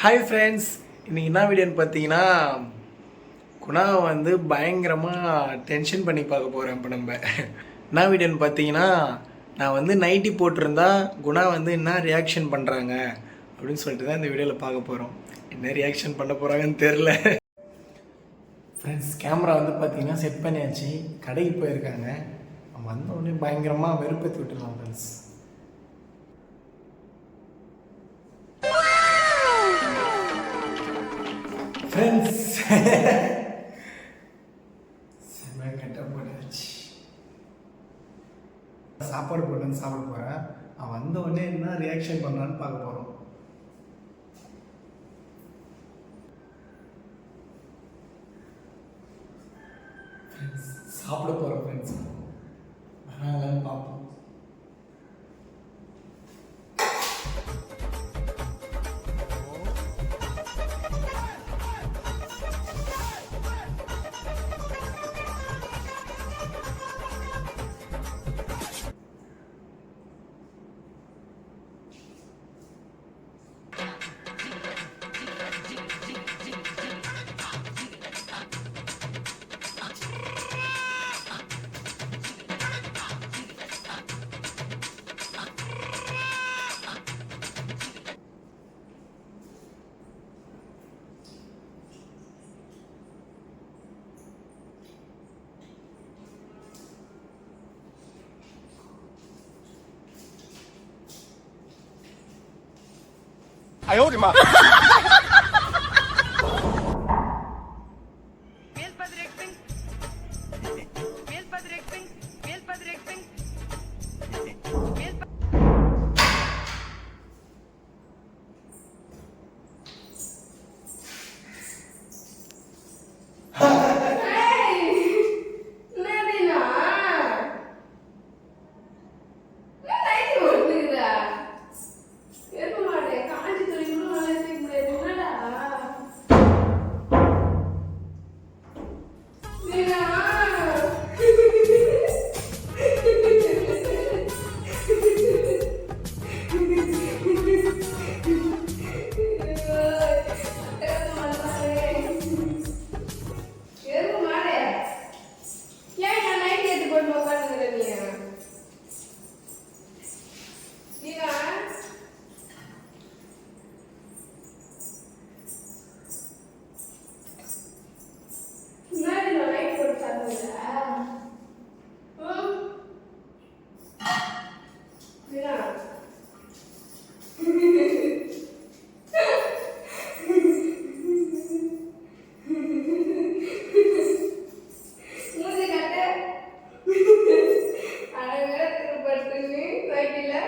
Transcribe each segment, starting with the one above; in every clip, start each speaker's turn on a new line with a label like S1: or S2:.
S1: Hi friends இன்றைக்கி என்ன வீடியோன்னு பார்த்தீங்கன்னா குணா வந்து பயங்கரமாக டென்ஷன் பண்ணி பார்க்க போகிறேன் இப்போ நம்ம. என்ன வீடியோன்னு பார்த்தீங்கன்னா நான் வந்து நைட்டி போட்டிருந்தா குணா வந்து என்ன ரியாக்ஷன் பண்ணுறாங்க அப்படின்னு சொல்லிட்டு தான் இந்த வீடியோவில் பார்க்க போகிறோம் என்ன ரியாக்ஷன் பண்ண போகிறாங்கன்னு தெரில ஃப்ரெண்ட்ஸ் கேமரா வந்து பார்த்தீங்கன்னா செட் பண்ணியாச்சு. கடைக்கு போயிருக்காங்க. அவன் வந்த உடனே பயங்கரமாக வெறுப்பேற்றி விட்டுலாம் ஃப்ரெண்ட்ஸ் ஃப்ரெண்ட்ஸ் செம்ம கட்ட போட்டாச்சு. சாப்பாடு போட்டு வந்து சாப்பிட போகிறேன் அவன் வந்த உடனே என்ன ரியாக்ஷன் பண்ணான்னு பார்க்க போகிறோம் சாப்பிட போகிறோம் ஃப்ரெண்ட்ஸ் வராங்களான்னு பார்ப்போம்.
S2: 哎呦我的妈！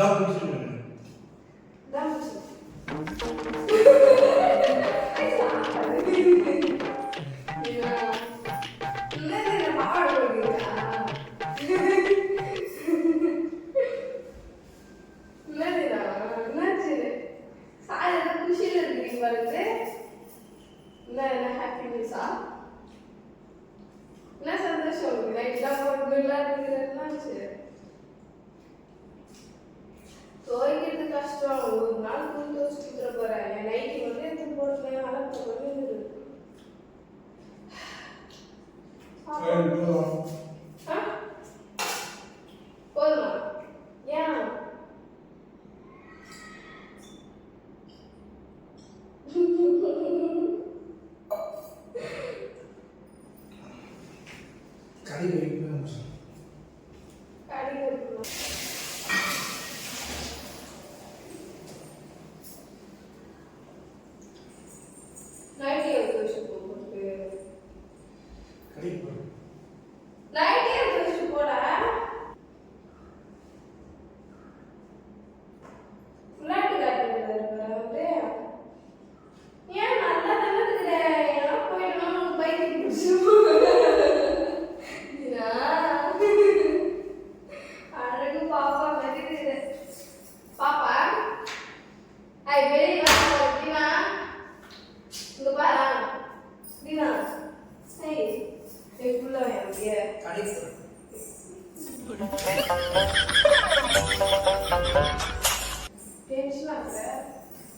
S2: Daha bitirmedim. Şey Daha bitirmedim. Şey. Yeah.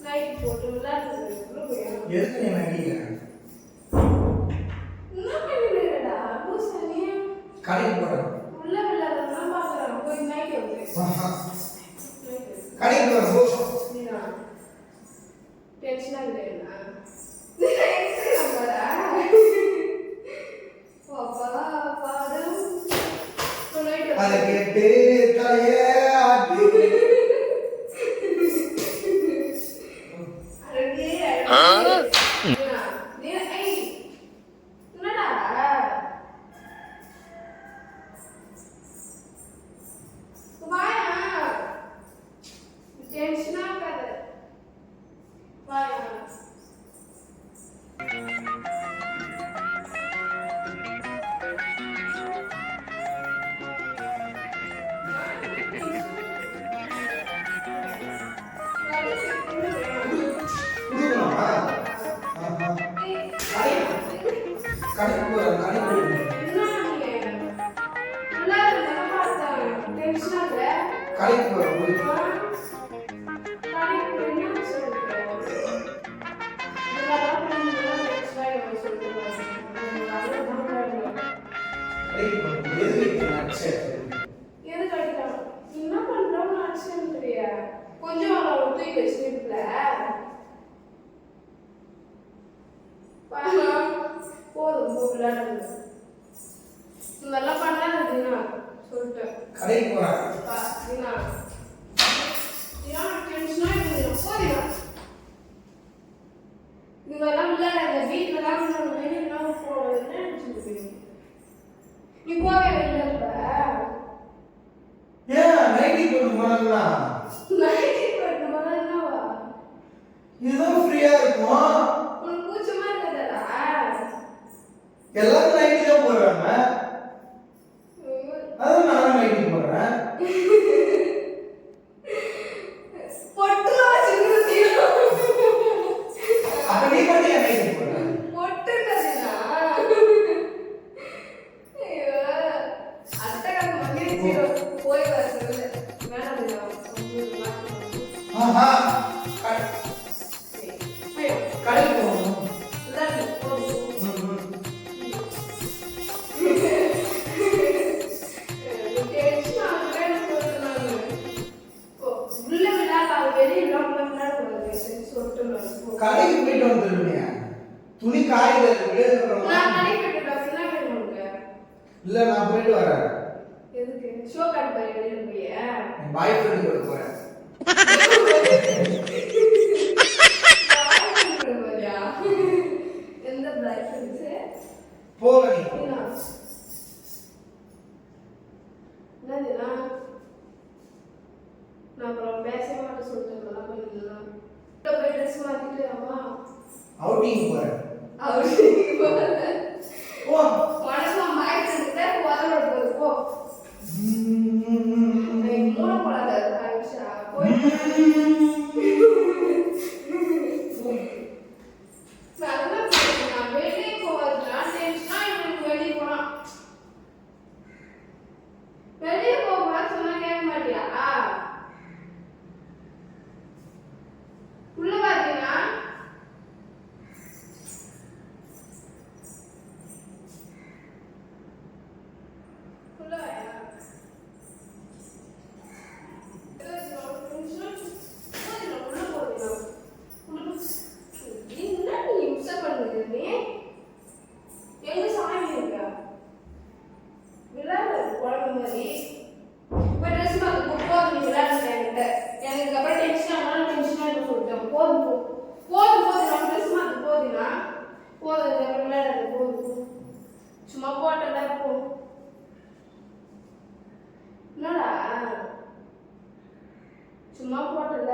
S2: Night போட்டு விளையாடுறது உள்ள போயிடும்
S1: எதுக்கு நீ நடிக்கிறேன் கடைக்கு போகிறேன்
S2: உள்ள விளையாடுறதுலாம் பார்க்குறேன் போய் நைட்
S1: கடைக்கு போதும்
S2: நீனா டென்ஷன் நைட்
S1: அதை கேட்டு தலையே ஆட்டி. கடைக்கு நடிச்ச
S2: கொஞ்சம் தூக்கி வச்சுருக்கல. போதும் விளையாடுறது இதெல்லாம் பண்ணாத தீனா சொல்லிட்டேன்.
S1: கடைக்கு போகிறேன்
S2: இதெல்லாம் விளையாடாத வீட்டில் தான் வெளியெல்லாம் போகணும் என்ன நினைச்சிட்டு? நீ போவே வெளில இப்ப
S1: ஏன் நைட்டி போட்டு போனாங்களா
S2: நைட்டி போட்டு போனா என்னவா
S1: இதுதான் கடைக்கு போயிட்டு வந்துருவீங்க துணி காயில இல்ல நான் போயிட்டு வரேன். என் பாய் ஃப்ரெண்டு கூட போறேன்.
S2: எந்த பிளாக் ஃப்ரெண்ட்ஸு
S1: போக நீ
S2: என்னதுண்ணா நான்? அப்புறம் பேசவே மாட்டேன் நல்லா பண்ணிடலாம் போய் ட்ரெஸ் மாத்திட்டு அம்மா
S1: அவுட்டிங் போறேன்
S2: அவரு
S1: ஓ
S2: மனசுல பாய் ஃப்ரெண்ட் உதவ போகுது போ நீ மூணு போடாத ஆயிஷா போய் நல்லா போகுது. நான் வெளியே போவதுனா டென்ஷனா இவனுக்கு வெளியே போனான் வெளியே போகலாம் சொன்னா கேட்க மாட்டியா உள்ள பாத்தீங்கன்னா உள்ள வாயா என்ன நீ மிஸ் பண்ணுது நீ எங்க சாமி இருக்கா விளையாடு குழம்பு மாதிரி இப்போ ட்ரெஸ் மாற்ற போதும் நீ விளையாடுற என்கிட்ட எனக்கு அப்புறம் டென்ஷன் ஆனாலும் டென்ஷனாக இருக்க சொல்லிட்டேன் போதும் போ போதும் போதும் நம்ம ட்ரெஸ் மாற்ற போதுனா போதும் இதுக்கப்புறம் விளையாடுறது போதும் போ. சும்மா போட்டல போ என்னடா சும்மா போட்டல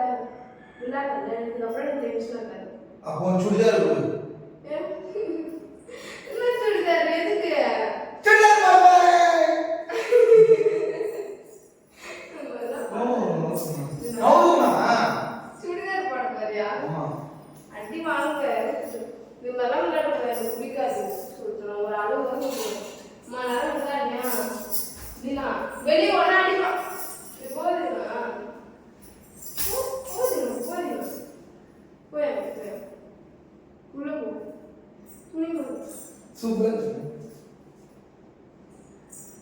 S2: விளையாடல இதுக்கப்புறம் எனக்கு டென்ஷன் ஆகாது
S1: அப்போ சுடிதார் கொடு
S2: என்ன சொல்லிட்டாரு எதுக்கு?
S1: சுடிதார்
S2: சுடிதார் போட பாரியா அடி வாங்க. இது மாதிரிலாம் விளையாட எனக்கு பிடிக்காது சொல்லிட்டு ஒரு அளவு வந்து மணி நேரம் விளையாடியா வெளியே உடனே அடிப்பான் சூப்பர்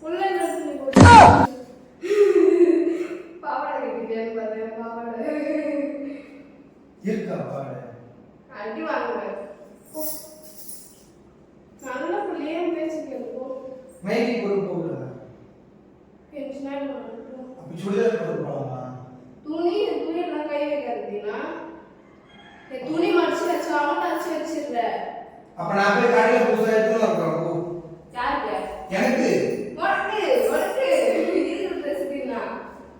S2: உள்ள
S1: அப்ப நான் போய் கடையில் புதுசாக எடுத்துன்னு வரேன் போ.
S2: யாருக்கு
S1: எனக்கு?
S2: உனக்கு உனக்கு. இருக்கிற ட்ரெஸ்ஸுக்குன்னா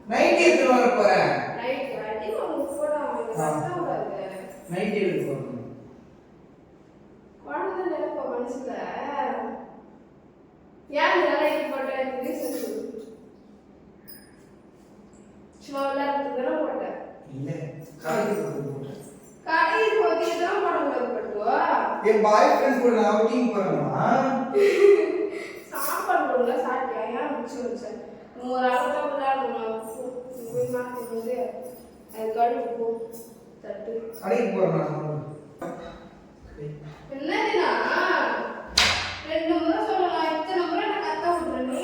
S1: நைட்டி எடுத்துன்னு வர போறேன்.
S2: நைட்
S1: நைட்டி எடுத்து வரணும்
S2: குழந்தை நினைப்பா மனசுல ஏன் நைட் போட்ட? எனக்கு ரீசன் சொல்லு சும்மா விளையாடுறதுக்கு தானே போட்டேன்.
S1: இல்ல கடைக்கு போட்டு போட்டேன்.
S2: கடைக்கு தான் பட்டுவா
S1: என் பாய் ஃப்ரெண்ட் கூட நான் அவுட்டிங் போறேன்னா
S2: சாப்பாடு கொடுங்க சாப்பிட்டியா ஏன் மிச்சம் வச்சேன் ஒரு மாற்றி வந்து அது கழுவு போ. தட்டு.
S1: கடைக்கு போறேன்
S2: என்னதுனா ரெண்டு முறை சொல்லலாம் இத்தனை முறை நான் கத்த விட்றேன் நீ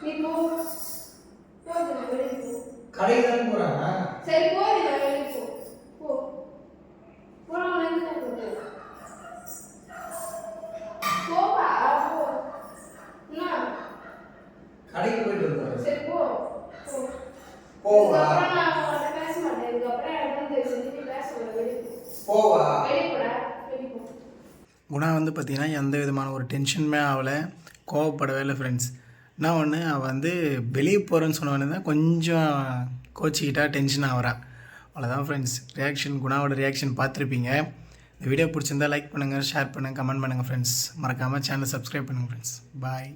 S2: நீ போ போது நான் வெளியே போ
S1: கடைக்கு தானே போறானா
S2: சரி போது நான் வெளியே போ போ போனா வந்து போட்டு போப்பா போ என்ன
S1: கடைக்கு போயிட்டு வந்தாரு
S2: சரி போ போ
S1: போவா
S2: இதுக்கப்புறம் நான் உன்கிட்ட பேச மாட்டேன் இதுக்கப்புறம் எனக்கு வந்து செஞ்சு நீ பேச வெளியே போ
S1: போவா. குணா வந்து பார்த்தீங்கன்னா எந்த விதமான ஒரு டென்ஷனுமே ஆகலை கோவப்படவே இல்லை ஃப்ரெண்ட்ஸ் நான் ஒன்று அவள் வந்து வெளியே போகிறேன்னு சொன்ன தான் கொஞ்சம் கோச்சிக்கிட்டா டென்ஷன் ஆகிறா அவ்வளோதான் ஃப்ரெண்ட்ஸ் ரியாக்ஷன் குணாவோட ரியாக்ஷன் பார்த்துருப்பீங்க. இந்த வீடியோ பிடிச்சிருந்தா லைக் பண்ணுங்கள் ஷேர் பண்ணுங்கள் கமெண்ட் பண்ணுங்கள் ஃப்ரெண்ட்ஸ் மறக்காமல் சேனலை சப்ஸ்கிரைப் பண்ணுங்கள் ஃப்ரெண்ட்ஸ் பாய்